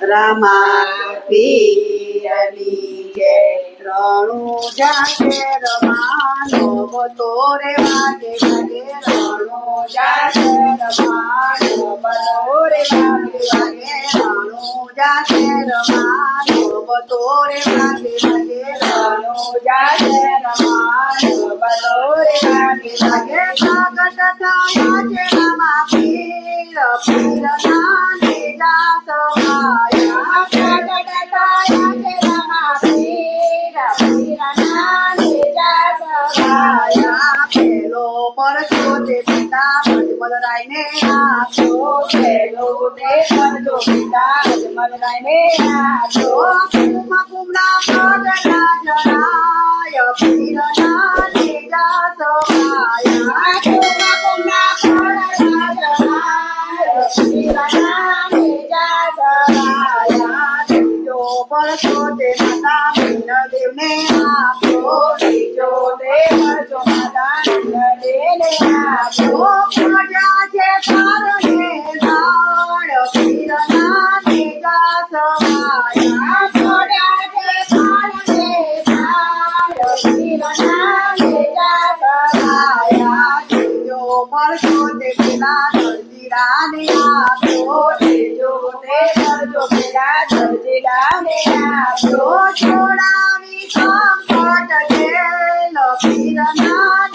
રમા પીરની જય રણુ જાગે રમાનો તોરે વાગે વાગે રણુ જાગે રમાનો બલોરે વાગે વાગે રણુ જાગે રમાનો તોરે વાગે વાગે રણુ જાગે રમાનો બલોરે વાગે વાગે જગત થયા છે રમા પીર પરસો તે પિતા મલરાઈને આપ્યો પેલો તે પરસો પિતા મલરાઈને આપ્યો કુમા કુમના પગલા જણાય પીર નાને જાત માયા કુમા કુમના પગલા જણાય પીર નાને જાત માયા ત્રીજો પરસો તે માતા પીર દેવને આપ્યો ત્રીજો તે છોડાવી સંકટ જેલ પીર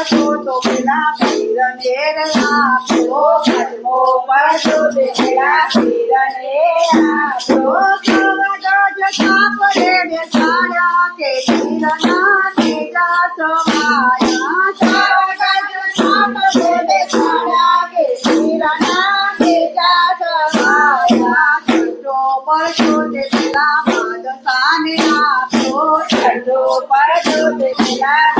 પરસો તો પેલા પીરને આપ્યો ભજવો પરસો તે પેલા પીરને આપ્યો સવગજ સાપરે બેસાડ્યા કે પીર નાને જાત માયા સવગજ સાપરે બેસાડ્યા કે પીર નાને જાત માયા છઠ્ઠો પરસો તે પેલા પેલા બાદશાહને આપ્યો છઠ્ઠો પરસો તે પેલા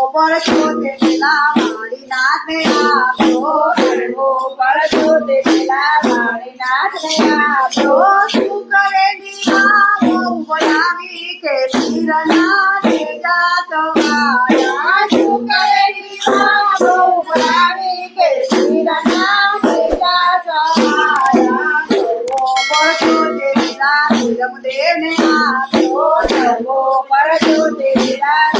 આવો બનાવી કે પીર નાને જાત માયા સર્વો પરસો તે પેલા પરસો તે પેલા વિરમદેવને આપ્યો ગગનમાં કોઈનો ઉડાડ્યો કે પીર નાને જાત માયા ગગનમાં કોઈનો ઉડાડ્યો કે પીર નાને જાત માયા સર્વો પરસો તે પેલી સગુણાને આપ્યો સર્વો પરસો તે પેલી